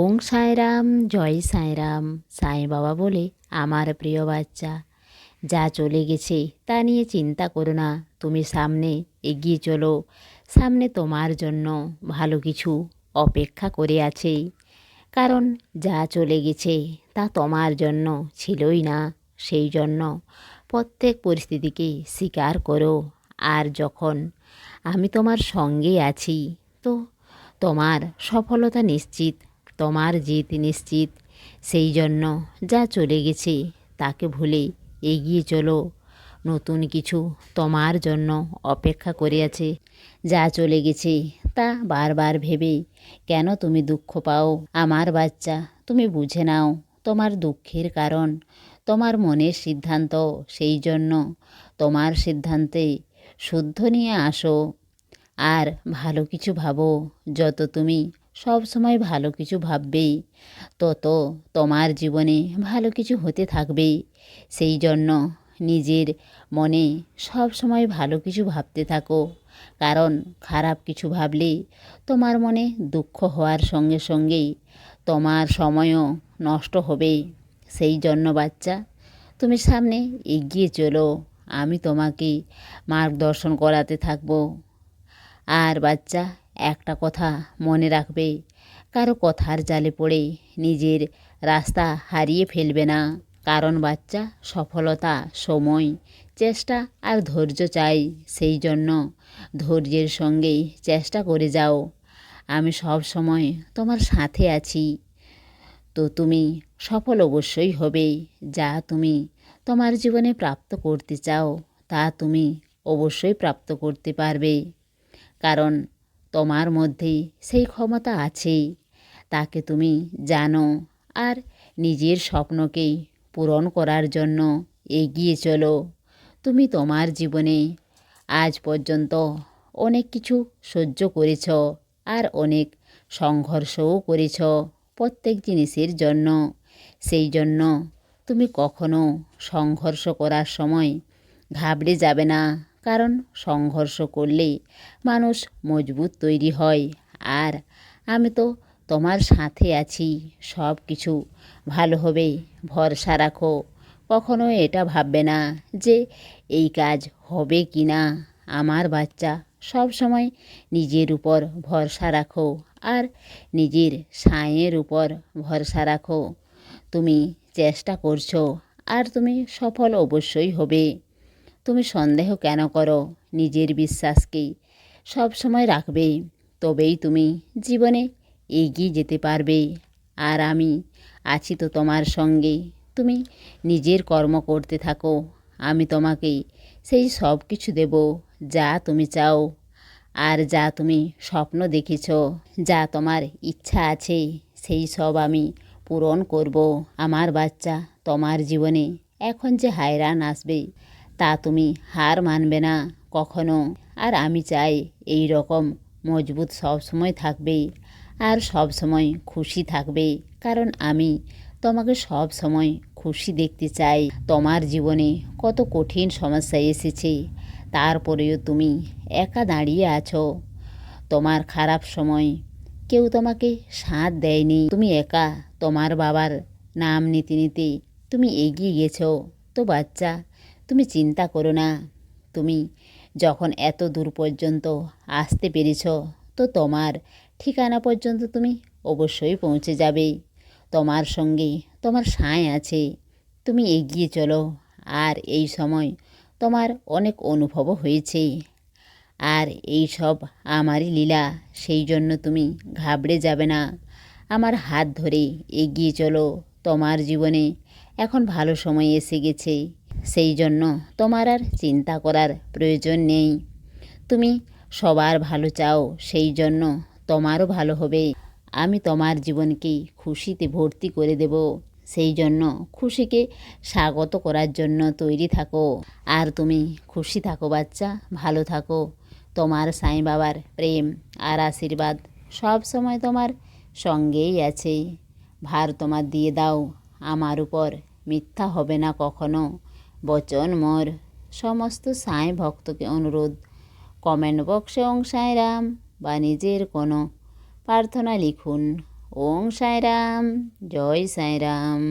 ওং সাঁয়রাম জয় সাঁয়রাম সাঁই বাবা বলে আমার প্রিয় বাচ্চা। যা চলে গেছে তা নিয়ে চিন্তা করো না, তুমি সামনে এগিয়ে চলো। সামনে তোমার জন্য ভালো কিছু অপেক্ষা করে আছে। কারণ যা চলে গেছে তা তোমার জন্য ছিলই না, সেই জন্য প্রত্যেক পরিস্থিতিকে স্বীকার করো। আর যখন আমি তোমার সঙ্গে আছি, তো তোমার সফলতা নিশ্চিত তোমার জিত নিশ্চিত। সেই জন্য যা চলে গেছে তাকে ভুলে এগিয়ে চলো। নতুন কিছু তোমার জন্য অপেক্ষা করে আছে। যা চলে গেছে তা বারবার ভেবে কেন তুমি দুঃখ পাও? আমার বাচ্চা, তুমি বুঝে নাও তোমার দুঃখের কারণ। তোমার মনের সিদ্ধান্ত, সেই জন্য তোমার সিদ্ধান্তে শুদ্ধ নিয়ে আসো। আর ভালো কিছু ভাবো, যত তুমি সব সময় ভালো কিছু ভাববে তত তোমার জীবনে ভালো কিছু হতে থাকবে সেই জন্য নিজের মনে সব সময় ভালো কিছু ভাবতে থাকো। কারণ খারাপ কিছু ভাবলে তোমার মনে দুঃখ হওয়ার সঙ্গে সঙ্গেই তোমার সময়ও নষ্ট হবে সেই জন্য বাচ্চা, তুমি সামনে এগিয়ে চলো। আমি তোমাকে মার্গদর্শন করাতে থাকব। আর বাচ্চা একটা কথা মনে রাখবে, কারও কথার জালে পড়ে নিজের রাস্তা হারিয়ে ফেলবে না। কারণ বাচ্চা সফলতা, সময়, চেষ্টা আর ধৈর্য চাই, সেই জন্য ধৈর্যের সঙ্গেই চেষ্টা করে যাও। আমি সব সময় তোমার সাথে আছি। তো তুমি সফল অবশ্যই হবে। যা তুমি তোমার জীবনে প্রাপ্ত করতে চাও, তা তুমি অবশ্যই প্রাপ্ত করতে পারবে। কারণ তোমার মধ্যে সেই ক্ষমতা আছে তাকে তুমি জানো আর নিজের স্বপ্নকেই পূরণ করার জন্য এগিয়ে চলো। তুমি তোমার জীবনে আজ পর্যন্ত অনেক কিছু সহ্য করেছ আর অনেক সংঘর্ষও করেছ প্রত্যেক জিনিসের জন্য। সেই জন্য তুমি কখনো সংঘর্ষ করার সময় ঘাবড়ে যাবে না। কারণ সংঘর্ষ করলে মানুষ মজবুত তৈরি হয়। আর আমি তো তোমার সাথে আছি, সব কিছু ভালো হবে, ভরসা রাখো। কখনো এটা ভাববে না যে এই কাজ হবে কি না আমার বাচ্চা সব সময় নিজের উপর ভরসা রাখো আর নিজের সাঁয়ের উপর ভরসা রাখো। তুমি চেষ্টা করছ আর তুমি সফল অবশ্যই হবে। তুমি সন্দেহ কেন করো? নিজের বিশ্বাসকেই সব সময় রাখবে। তবেই তুমি জীবনে এগিয়ে যেতে পারবে। আর আমি আছি তো তোমার সঙ্গে। তুমি নিজের কর্ম করতে থাকো। আমি তোমাকে সেই সব কিছু দেব, যা তুমি চাও। আর যা তুমি স্বপ্ন দেখেছ, যা তোমার ইচ্ছা আছে, সেই সব আমি পূরণ করব। আমার বাচ্চা তোমার জীবনে। এখন যে হায়রান আসবে তা তুমি হার মানবে না, কখনো। আর আমি চাই এই রকম মজবুত সব সময় থাকবে আর সব সময় খুশি থাকবে কারণ আমি তোমাকে সব সময় খুশি দেখতে চাই। তোমার জীবনে কত কঠিন সমস্যা এসেছে, তারপরেও তুমি একা দাঁড়িয়ে আছো। তোমার খারাপ সময় কেউ তোমাকে সাথ দেয়নি। তুমি একা, তোমার বাবার নাম নিতে নিতে তুমি এগিয়ে গেছো। তো বাচ্চা তুমি চিন্তা করো না। তুমি যখন এত দূর পর্যন্ত আসতে পেরেছ, তো তোমার ঠিকানা পর্যন্ত তুমি অবশ্যই পৌঁছে যাবে। তোমার সঙ্গে তোমার সাঁয় আছে। তুমি এগিয়ে চলো। আর এই সময় তোমার অনেক অনুভবও হয়েছে। আর এই সব আমারই লীলা, সেই জন্য তুমি ঘাবড়ে যাবে না। আমার হাত ধরে এগিয়ে চলো। তোমার জীবনে এখন ভালো সময় এসে গেছে। সেই জন্য তোমার আর চিন্তা করার প্রয়োজন নেই। তুমি সবার ভালো চাও সেই জন্য তোমারও ভালো হবে। আমি তোমার জীবনকে খুশিতে ভর্তি করে দেব। সেই জন্য খুশিকে স্বাগত করার জন্য তৈরি থাকো। আর তুমি খুশি থাকো, বাচ্চা, ভালো থাকো। তোমার সাই বাবার প্রেম আর আশীর্বাদ সব সময় তোমার সঙ্গেই আছে। ভার তোমার দিয়ে দাও। আমার উপর মিথ্যা হবে না কখনো। বচন মোর। সমস্ত সাঁই ভক্তকে অনুরোধ। কমেন্ট বক্সে অং সাঁইরাম বা নিজের কোনো প্রার্থনা লিখুন। ওং সাঁইরাম জয় সাঁইরাম